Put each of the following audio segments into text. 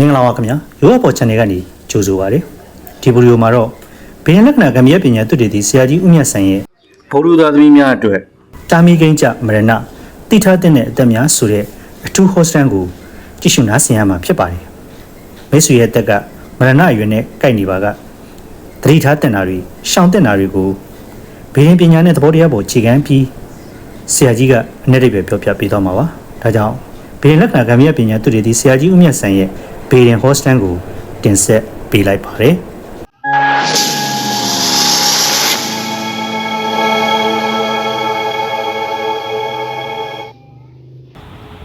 မင်္ဂလာပါခင်ဗျာရိုးအပေါ် channel ကနေကြိုဆိုပါရစေဒီဗီဒီယိုမှာတော့ဘိယန်လက္ခဏာကံမြတ်ပညာသူတည်သည့်ဆရာကြီးဦးမြတ်ဆန်ရဲ့ဘုရုသားသမီးများအတွက်တာမီကိန်းကြမရဏတိထားတဲ့အသက်များဆိုတဲ့အထူးဟောစတန်ကိုကြည့်ရှုနားဆင်ရမှာဖြစ်ပါတယ်မိတ်ဆွေရဲ့အသက်ကမရဏအရွယ်နဲ့ကိုက်နေပါကသတိထားတင်တာတွေရှောင်တင်တာတွေကိုဘိယန်ပညာနဲ့သဘောတရားပေါ်ခြေခံပြီးဆရာကြီးကအ내ရိပ်ပဲပြောပြပေးသွားမှာပါဒါကြောင့်ဘိယန်လက္ခဏာကံမြတ်ပညာသူတည်သည့်ဆရာကြီးဦးမြတ်ဆန်ရဲ့ ဘေရင်ဟောစတန်ကိုတင်ဆက်ပေးလိုက်ပါတယ်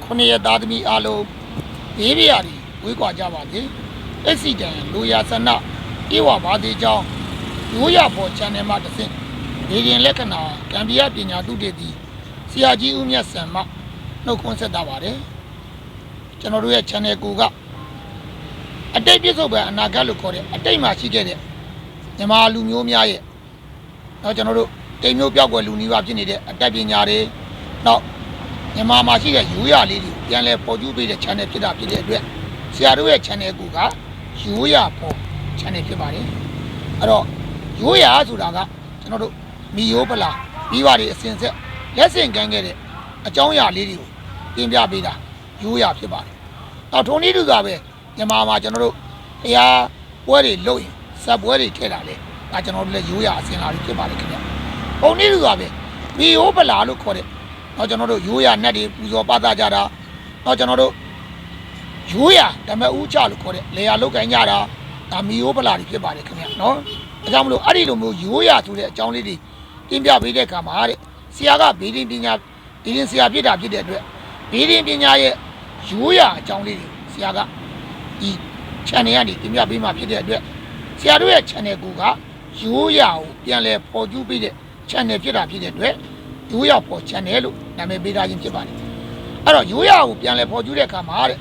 ခုနှစ်ရက်သားသမီးအားလုံးဘေးပြရာတွေဝေးကွာကြပါစေအက်ဆီဒန်လူရဆန္ဒပြေဝပါသေးကြောင်းရိုးရပေါ် channel မှာတစ်ဆင့်ဒေရင်လက္ခဏာကံပြပညာတုတေသည်ဆရာကြီးဦးမြတ်ဆံမနှုတ်ခွန်းဆက်တာပါတယ်ကျွန်တော်တို့ရဲ့ channel ကိုက အတိတ်ပြစ္ဆုတ်ပဲအနာဂတ်လို့ခေါ်တဲ့အတိတ်မှာရှိခဲ့တဲ့မြန်မာလူမျိုးများရဲ့တော့ကျွန်တော်တို့တိမ်မျိုးပြောက်ွယ်လူနီးပါးဖြစ်နေတဲ့အတတ်ပညာတွေနောက်မြန်မာမှာရှိတဲ့ရိုးရလေးတွေပြန်လဲပေါ်ကျူးပေးတဲ့ channel ဖြစ်တာဖြစ်တဲ့အတွက်ဆရာတို့ရဲ့ channel ကူကရိုးရပေါ် channel ဖြစ်ပါတယ်အဲ့တော့ရိုးရဆိုတာကကျွန်တော်တို့မီယိုးပလာပြီးပါတွေအစင်ဆက်လက်ဆင့်ကမ်းခဲ့တဲ့အကြောင်းအရာလေးတွေကိုတင်ပြပေးတာရိုးရဖြစ်ပါတယ်နောက်ထုံနည်းတူစွာပဲ မြန်မာမှာကျွန်တော်တို့တရားပွဲတွေလုပ်ရင်ဇက်ပွဲတွေထည့်တာလေဒါကျွန်တော်တို့လည်းရိုးရအစင်လာပြီးဖြစ်ပါတယ်ခင်ဗျပုံနည်းတူစွာပဲမီယိုးပလာလို့ခေါ်တဲ့တော့ကျွန်တော်တို့ရိုးရနတ်တွေပူဇော်ပသကြတာတော့ကျွန်တော်တို့ရိုးရဓမ္မဦးချလို့ခေါ်တဲ့လေယာလုတ်ကန်ကြတာဒါမီယိုးပလာတွေဖြစ်ပါတယ်ခင်ဗျနော်ဒါကြောင့်မလို့အဲ့ဒီလိုမျိုးရိုးရဆိုတဲ့အကြောင်းလေးတွေတင်ပြပေးတဲ့အခါမှာတဲ့ဆရာကဘေးဒင်းပညာဒီရင်ဆရာဖြစ်တာဖြစ်တဲ့အတွက်ဘေးဒင်းပညာရဲ့ရိုးရအကြောင်းလေးတွေဆရာက ဒီ channel ကနေတင်ပြပေးမှဖြစ်တဲ့အတွက်ဆရာတို့ရဲ့ channel ကူကရိုးရကိုပြန်လဲပေါ်ကျူးပေးတဲ့ channel ဖြစ်တာဖြစ်တဲ့အတွက်ရိုးရပေါ် channel လို့နာမည်ပေးထားခြင်းဖြစ်ပါတယ်အဲ့တော့ရိုးရကိုပြန်လဲပေါ်ကျူးတဲ့အခါမှာတဲ့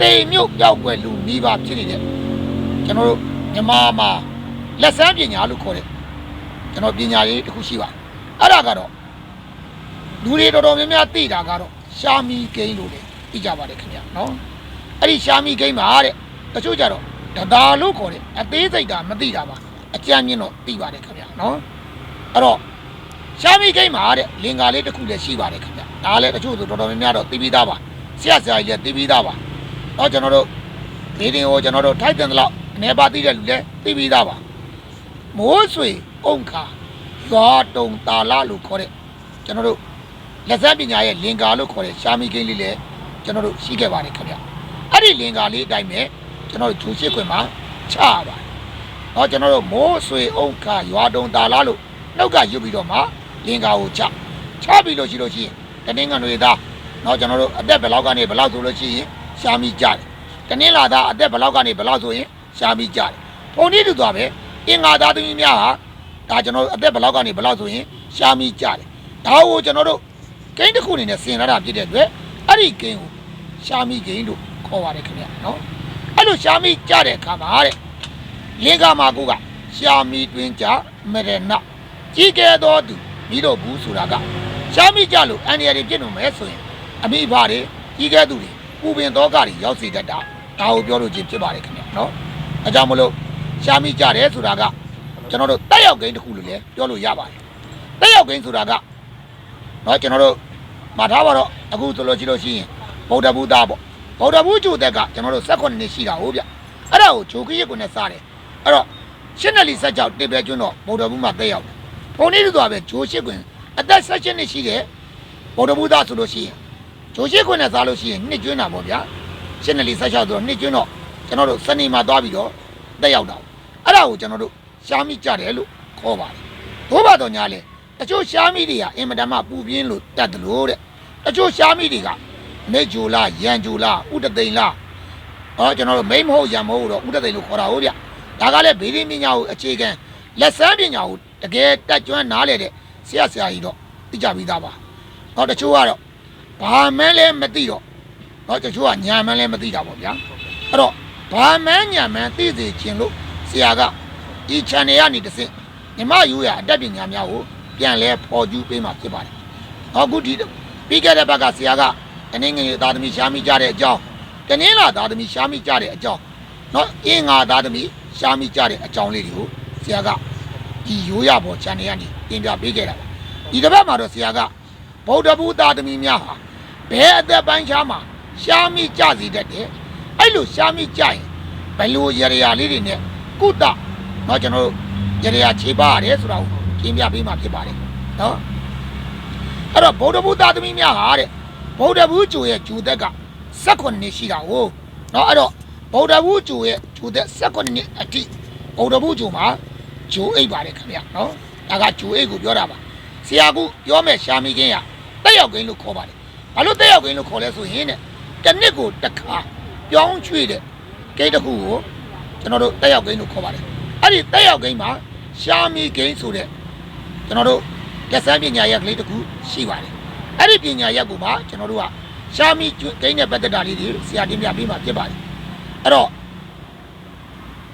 တိမ်မြုပ်ပြောက်ွယ်လူနီးပါးဖြစ်နေတဲ့ကျွန်တော်တို့မြန်မာမှာလက်စမ်းပညာလို့ခေါ်တဲ့ကျွန်တော်ပညာရေးတစ်ခုရှိပါတယ်အဲ့ဒါကတော့လူတွေတော်တော်များများသိတာကတော့ရှာမီဂိမ်းလို့လေသိကြပါတယ်ခင်ဗျာနော် အဲ့ဒီရှာမီဂိမ်းမှာတဲ့တချို့ကြတော့ဒဒါလို့ခေါ်တဲ့အသေးစိတ်တာမသိတာပါအကြမ်းမြင့်တော့သိပါတယ်ခင်ဗျာနော်အဲ့တော့ရှာမီဂိမ်းမှာတဲ့လင်္ကာလေးတစ်ခုလည်းရှိပါတယ်ခင်ဗျဒါလည်းတချို့ဆိုတော်တော်များများတော့သိပြီးသားပါဆရာဆရာကြီးလည်းသိပြီးသားပါတော့ကျွန်တော်တို့ဒီတင်ကိုကျွန်တော်တို့ထိုက်တယ်လို့အနေပါသိတဲ့လူလည်းသိပြီးသားပါမိုးဆွေအုံခါရွာတုံတာလာလို့ခေါ်တဲ့ကျွန်တော်တို့လက်ဆက်ပညာရဲ့လင်္ကာလို့ခေါ်တဲ့ရှာမီဂိမ်းလေးလည်းကျွန်တော်တို့ရှိခဲ့ပါတယ်ခင်ဗျ အဲ့ဒီလင်္ကာလေးအတိုင်းပဲကျွန်တော်တို့ဂျူရှိခွင်မှာချရပါတယ်တော့ကျွန်တော်တို့မိုးဆွေအုံခါရွာတုံတာလာလို့နှုတ်ကရွတ်ပြီးတော့မှလင်္ကာကိုချချပြီးလို့ရှိလို့ရှိရင်တနင်္ဂနွေသားတော့ကျွန်တော်တို့အသက်ဘယ်လောက်ကနေဘယ်လောက်ဆိုလို့ရှိရင်ရှာမိကြတယ်တနင်္လာသားအသက်ဘယ်လောက်ကနေဘယ်လောက်ဆိုရင်ရှာမိကြတယ်ပုံနည်းတူသွားပဲအင်္ဂါသားသမီးများဟာဒါကျွန်တော်တို့အသက်ဘယ်လောက်ကနေဘယ်လောက်ဆိုရင်ရှာမိကြတယ်ဒါကိုကျွန်တော်တို့ဂိမ်းတစ်ခုအနေနဲ့ဆင်လာတာဖြစ်တဲ့အတွက်အဲ့ဒီဂိမ်းကို ရှာမိဂိမ်းလို့ခေါ်ပါတယ်ခင်ဗျာနော်အဲ့လိုရှာမိကြတဲ့အခါမှာတဲ့လင်္ကာမှာကိုကရှာမိတွင်ကြမရဏကြီးကဲသောသူပြီးတော့ဘူးဆိုတာကရှားမိကြလို့အန်ရည်ပြည့်လို့မဲဆိုရင်အမိဖတွေကြီးကဲသူတွေပူပင်သောကတွေရောက်စေတတ်တာဒါကိုပြောလို့ချင်းဖြစ်ပါတယ်ခင်ဗျနော်အဲကြောင့်မလို့ရှားမိကြတယ်ဆိုတာကကျွန်တော်တို့တက်ရောက်ကိန်းတစ်ခုလို့လည်းပြောလို့ရပါတယ်တက်ရောက်ကိန်းဆိုတာကနော်ကျွန်တော်တို့မှာထားပါတော့အခုဆိုလို့ရှိလို့ရှိရင် ဗုဒ္ဓဘုရားပေါ့ဗုဒ္ဓဘုကျိုသက်ကကျွန်တော်တို့16နှစ်ရှိတာဟုတ်ဗျအဲ့ဒါကိုဂျိုခိရကိုနဲ့စားတယ်အဲ့တော့ရှင်းနယ်လီဆက်ကြောက်တိပဲကျွန်းတော့ဗုဒ္ဓဘုမှာတက်ရောက်တယ်ပုံနေလို့ဆိုပဲဂျိုးရှိခွင်အသက်16နှစ်ရှိတဲ့ဗုဒ္ဓဘုရားဆိုလို့ရှိရင်ဂျိုးရှိခွင်နဲ့စားလို့ရှိရင်နှစ်ကျွန်းတာပေါ့ဗျာရှင်းနေလီဆက်ချောက်ဆိုတော့နှစ်ကျွန်းတော့ကျွန်တော်တို့စနေမှာသွားပြီးတော့တက်ရောက်တာအဲ့ဒါကိုကျွန်တော်တို့ရှားမိကြတယ်လို့ခေါ်ပါတယ်ဘိုးဘတော်ညာလဲတချို့ရှားမိတွေကအင်မတန်မှပူပြင်းလို့တတ်တယ်လို့တဲ့တချို့ရှားမိတွေက နေဂျိုလားရန်ဂျိုလားဥတသိန်လားဟောကျွန်တော်တို့မိမဟုတ်ရန်မဟုတ်တော့ဥတသိန်လို့ခေါ်တာဟုတ်ဗျဒါကလည်းဘေးရင်းပညာကိုအခြေခံလက်စမ်းပညာကိုတကယ်တက်ကျွမ်းနားလေတဲ့ဆရာဆရာကြီးတော့သိကြပြီးသားပါ။တော့တချို့ကတော့ဘာမှန်းလဲမသိတော့တော့တချို့ကညာမှန်းလဲမသိတာပေါ့ဗျာ။အဲ့တော့ဘာမှန်းညာမှန်းသိစေခြင်းလို့ဆရာကဒီ channel ကနေတစ်ဆင့်မြမယူရအတတ်ပညာများကိုပြန်လဲပေါ်ကျူးပေးမှာဖြစ်ပါတယ်။ဟောအခုဒီပြီးခဲ့တဲ့ဘက်ကဆရာက တနင်္ဂနွေသားသမီးရှားမိကြတဲ့အကြောင်းတတနင်္လာသားသမီးရှားမိကြတဲ့အကြောင်းနော်အင်္ဂါသားသမီးရှားမိကြတဲ့အကြောင်းလေးတွေကိုဆရာကဒီရိုးရပေါ် channel ကနေတင်ပြပေးခဲ့တာပါဒီတစ်ပတ်မှာတော့ဆရာကဗုဒ္ဓဘုသားသမီးများဟာဘယ်အသက်ပိုင်းခြားမှာရှားမိကြစီတတ်တယ်အဲ့လိုရှားမိကြရင်ဘယ်လိုရရလေးတွေနဲ့ကုတနော်ကျွန်တော်တို့ရရခြေပါရတယ်ဆိုတာကိုတင်ပြပေးမှာဖြစ်ပါတယ်နော်အဲ့တော့ဗုဒ္ဓဘုသားသမီးများဟာတဲ့ ဗုဒ္ဓဘူးကျိုရဲ့ဂျူသက်က18နှစ်ရှိတာကိုเนาะအဲ့တော့ဗုဒ္ဓဘူးကျိုရဲ့ဂျူသက်18နှစ်အထိဗုဒ္ဓဘူးကျိုမှာဂျိုအိတ်ပါတယ်ခင်ဗျเนาะဒါကဂျိုအိတ်ကိုပြောတာပါဆရာကူပြောမဲ့ရှာမီကင်းရတက်ရောက်ကင်းလို့ခေါ်ပါတယ်ဘာလို့တက်ရောက်ကင်းလို့ခေါ်လဲဆိုရင်တဲ့တစ်နှစ်ကိုတစ်ခါပြောင်းရွှေ့တဲ့ဂိတ်တစ်ခုကိုကျွန်တော်တို့တက်ရောက်ကင်းလို့ခေါ်ပါတယ်အဲ့ဒီတက်ရောက်ကင်းမှာရှာမီကင်းဆိုတဲ့ ကျွန်တော်တို့လက်စမ်းပညာရက်ကလေးတစ်ခုရှိပါတယ် အဲ့ဒီပညာရက်ကိုမှကျွန်တော်တို့ကရှာမီကျွဂိမ်းတဲ့ပတ်သက်တာလေးတွေဆရာတင်ပြပေးမှာဖြစ်ပါတယ်အဲ့တော့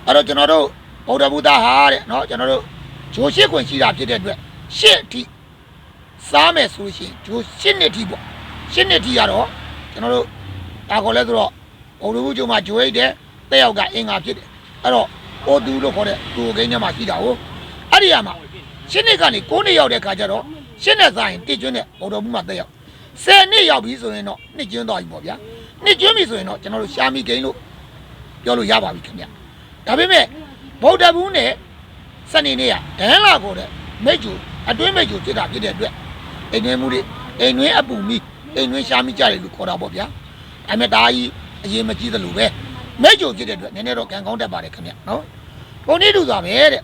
အဲ့တော့ကျွန်တော်တို့ဗုဒ္ဓဘုရားဟာတဲ့เนาะကျွန်တော်တို့ဂျိုးရှိခွင့်ရှိတာဖြစ်တဲ့အတွက်ရှစ်အထိစားမယ်ဆိုလို့ရှိရင်ဂျိုးရှစ်နှစ်ထိပေါ့ရှစ်နှစ်ထိကတော့ကျွန်တော်တို့ဒါခေါ်လဲဆိုတော့ဗုဒ္ဓဘုရားမှာဂျိုးရိတ်တဲ့တက်ရောက်ကအင်္ဂါဖြစ်တယ်အဲ့တော့အိုတူလို့ခေါ်တဲ့သူဂိမ်းထဲမှာရှိတာဟုတ်အဲ့ဒီရမှာ ရှင်းနှစ်ကနေ9နှစ်ရောက်တဲ့ခါကျတော့ ရှင်းနဲ့စားရင်တစ်ကျွန်းနဲ့ဘော်တော်ဘူးမှာတက်ရောက်10နှစ်ရောက်ပြီဆိုရင်တော့နှစ်ကျွန်းသွားပြီပေါ့ဗျာနှစ်ကျွန်းပြီဆိုရင်တော့ကျွန်တော်တို့ရှာမီဂိမ်းလို့ပြောလို့ရပါပြီခင်ဗျဒါပေမဲ့ဗုဒ္ဓဘူးနဲ့စနေနေ့ကဒန်းလာကိုတဲ့မိတ်ကျူအတွင်းမိတ်ကျူဖြစ်တာဖြစ်တဲ့အတွက်အိမ်တွင်းမှုတွေအိမ်တွင်းအပူမီအိမ်တွင်းရှာမီကြတယ်လို့ခေါ်တာပေါ့ဗျာဒါပေမဲ့ဒါကြီးအရင်မကြည့်သလိုပဲမိတ်ကျူဖြစ်တဲ့အတွက်နည်းနည်းတော့ကံကောင်းတတ်ပါတယ်ခင်ဗျနော်ဘုံနေတူသာပဲတဲ့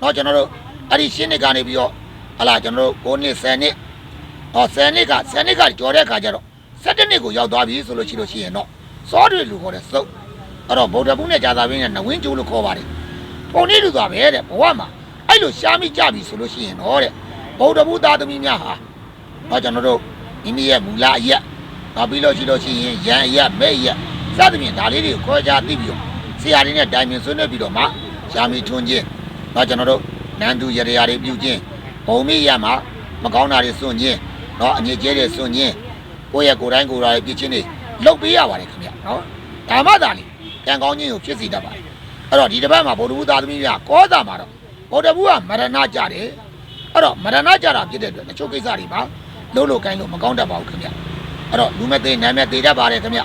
နော်ကျွန်တော်တို့အဲ့ဒီရှင်းနှစ်ကနေပြီးတော့ ဟလာကျွန်တော်တို့9နှစ်10နှစ်ဟော10နှစ်က10နှစ်ကကြော်တဲ့အခါကျတော့17နှစ်ကိုရောက်သွားပြီဆိုလို့ရှိလို့ရှိရင်တော့စောတွေလူခေါ်တဲ့စုပ်အဲ့တော့ဗုဒ္ဓဘုနဲ့ဂျာသာဘင်းနဲ့နဝင်းကျိုးလို့ခေါ်ပါတယ်ပုံနေလူသွားပဲတဲ့ဘဝမှာအဲ့လိုရှားမိကြပြီဆိုလို့ရှိရင်တော့တဲ့ဗုဒ္ဓဘုသားသမီးများဟာဟောကျွန်တော်တို့မိမိရဲ့မူလအရက်နောက်ပြီးလို့ရှိလို့ရှိရင်ရန်အရက်မဲ့အရက်စသဖြင့်ဒါလေးတွေကိုခေါ်ကြသိပြီးတော့ဆရာတွေနဲ့တိုင်ပင်ဆွေးနွေးပြီးတော့မှရှားမိထွန်းခြင်းတော့ကျွန်တော်တို့နန်းသူရရတွေပြုခြင်း ဘုံမိရမှာမကောင်းတာတွေစွန့်ခြင်းเนาะအညစ်အကြေးတွေစွန့်ခြင်းကိုယ့်ရဲ့ကိုယ်တိုင်းကိုယ်တိုင်းပြုခြင်းတွေလုပ်ပေးရပါတယ်ခင်ဗျเนาะဒါမှသာလေကံကောင်းခြင်းကိုဖြစ်စေတတ်ပါတယ်အဲ့တော့ဒီတစ်ပတ်မှာဗုဒ္ဓဘုသားသမီးများကောတာမှာတော့ဗုဒ္ဓဘုကမရဏကြတယ်အဲ့တော့မရဏကြတာဖြစ်တဲ့အတွက်တချို့ကိစ္စတွေမှာလုံးလို့ကိုင်းလို့မကောင်းတတ်ပါဘူးခင်ဗျအဲ့တော့လူမသိနာမည်သိတတ်ပါတယ်ခင်ဗျ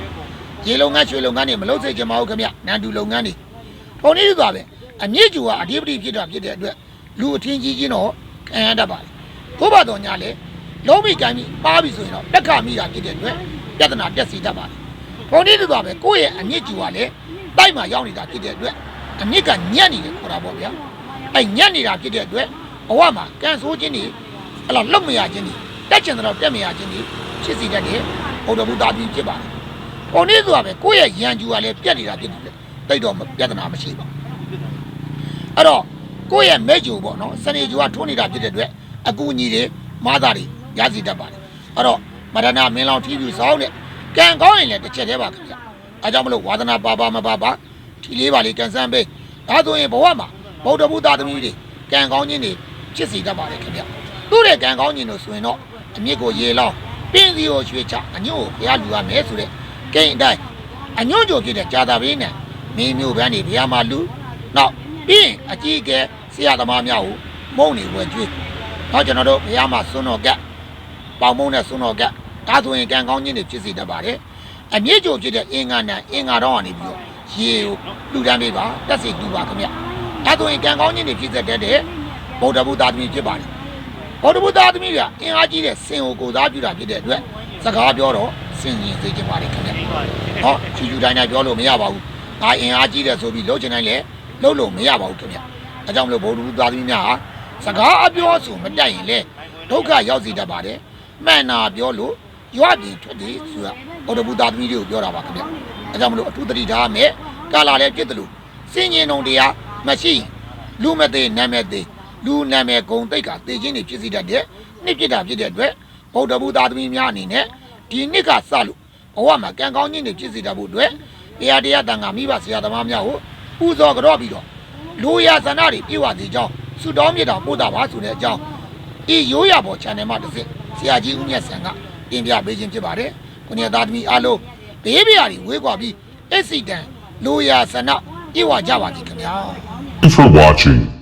ရေလုံငန်းရွှေလုံငန်းတွေမလုပ်စေချင်ပါဘူးခင်ဗျနန်းတူလုံငန်းတွေပုံနေလို့သာပဲအမြင့်ကျူကအဓိပတိဖြစ်တာဖြစ်တဲ့အတွက် လူအထင်ကြီးချင်းတော့ ခံရတတ်ပါတယ်ကိုယ့်ဘာတော်ညာလဲလုံးမိကံပြီးပါပြီဆိုရင်တော့တက်ခမိတာဖြစ်တဲ့အတွက်ပြဿနာတက်စီတတ်ပါတယ်ဘုံဒီလိုပါပဲကိုယ့်ရဲ့အမြင့်ကျူကလည်းတိုက်မှာရောက်နေတာဖြစ်တဲ့အတွက်အမြင့်ကညံ့နေတယ်ခေါ်တာပေါ့ဗျာအဲညံ့နေတာဖြစ်တဲ့အတွက်ဘဝမှာကံဆိုးခြင်းတွေအဲ့လိုလွတ်မရခြင်းတွေတက်ချင်တော့တက်မရခြင်းတွေဖြစ်စီတတ်တယ်ဘုဒ္ဓဘုရားပြီးဖြစ်ပါတယ်ဘုံဒီဆိုတာပဲကိုယ့်ရဲ့ယံကျူကလည်းပြက်နေတာဖြစ်တယ်တိတ်တော့ပြဿနာမရှိပါဘူးအဲ့တော့ ကိုယ့်ရဲ့မဲ့ဂျူပေါ့နော်စနေဂျူကထိုးနေတာဖြစ်တဲ့အတွက်အကူအညီတွေမားသားတွေရစီတတ်ပါတယ်အဲ့တော့မရဏမင်းလောင်ထီးပြူစောင်းတဲ့ကံကောင်းရင်လည်းတစ်ချက်တည်းပါခင်ဗျအဲကြောင့်မလို့ဝါသနာပါပါမပါပါထီလေးပါလေးကန်ဆန်းပေးဒါဆိုရင်ဘဝမှာဗုဒ္ဓဘုသားသမီးတွေကံကောင်းခြင်းတွေဖြစ်စီတတ်ပါတယ်ခင်ဗျသူ့ရဲ့ကံကောင်းခြင်းတို့ဆိုရင်တော့အမြစ်ကိုရေလောင်းပင်းစီကိုရွှေချအညို့ကိုဘုရားလူရမယ်ဆိုတဲ့ကိန်းအတိုင်းအညို့ကြိုဖြစ်တဲ့ဂျာတာဘေးနဲ့မင်းမျိုးဘန်းတွေဘုရားမှာလူနောက်ပြီးရင်အကြီးအကဲဆ ရာသမားများကိုမုံနေဝဲကျွေးနောက်ကျွန်တော်တို့ဘုရားမှာစွန်းတော်ကတ်ပေါင်မုံနဲ့စွန်းတော်ကတ်ဒါဆိုရင်ကံကောင်းခြင်းတွေဖြစ်စီတတ်ပါတယ်အမြင့်ကြိုဖြစ်တဲ့အင်္ဂါနဲ့အင်္ဂါတော့ကနေပြီးတော့ရေကိုလူတန်းပေးပါတက်စီတူပါခင်ဗျဒါဆိုရင်ကံကောင်းခြင်းတွေဖြစ်စေတတ်တဲ့ဗုဒ္ဓဘုရားသမီးဖြစ်ပါတယ်ဗုဒ္ဓဘုရားသမီးကအင်အားကြီးတဲ့စင်ကိုကိုစားပြုတာဖြစ်တဲ့အတွက်စကားပြောတော့စင်ရင်သိချင်ပါတယ်ခင်ဗျဟောချူချူတိုင်းတိုင်းပြောလို့မရပါဘူးငါအင်အားကြီးတယ်ဆိုပြီးလှုပ်ချင်တိုင်းလည်းလှုပ်လို့မရပါဘူးခင်ဗျ အဲကြောင့်မလို့ဗုဒ္ဓဘုရားသမီးများဟာစကားအပြောဆိုမတက်ရင်လေဒုက္ခရောက်စေတတ်ပါတယ်မှန်တာပြောလို့ရွာပြင်ထွက်တယ်ဆိုတာဗုဒ္ဓဘုရားသမီးတွေကိုပြောတာပါခင်ဗျအဲကြောင့်မလို့အထူးတတိထားမယ်ကာလာလည်းပြစ်တယ်လို့စင်ញင်ုံတရားမရှိရင်လူမသေးနာမည်သေးလူနာမည်ဂုံတိတ်ကတေခြင်းတွေဖြစ်စီတတ်တဲ့နှစ်ပြစ်တာဖြစ်တဲ့အတွက်ဗုဒ္ဓဘုရားသမီးများအနေနဲ့ဒီနှစ်ကစလို့ဘဝမှာကံကောင်းခြင်းတွေဖြစ်စေတတ်ဖို့အတွက်တရားတရားတန်ခါမိဘဆရာသမားများကိုပူဇော်ကြော့ပြီးတော့ လူရဆန္ဒတွေပြည့်ဝစေကြောင်းဆုတောင်းမြတ်တာပို့တာပါဆိုတဲ့အကြောင်းဒီရိုးရပေါ် channel မှာတစ်စက်ဆရာကြီးဦးမြတ်ဆန်ကတင်ပြပေးခြင်းဖြစ်ပါတယ်။ကိုနေသားသမီးအားလုံးဘေးပြားတွေဝေးကွာပြီးအက်ဆီဒန့်လိုရာဆန္ဒပြေဝကြပါသည်ခင်ဗျာ Thank you for watching.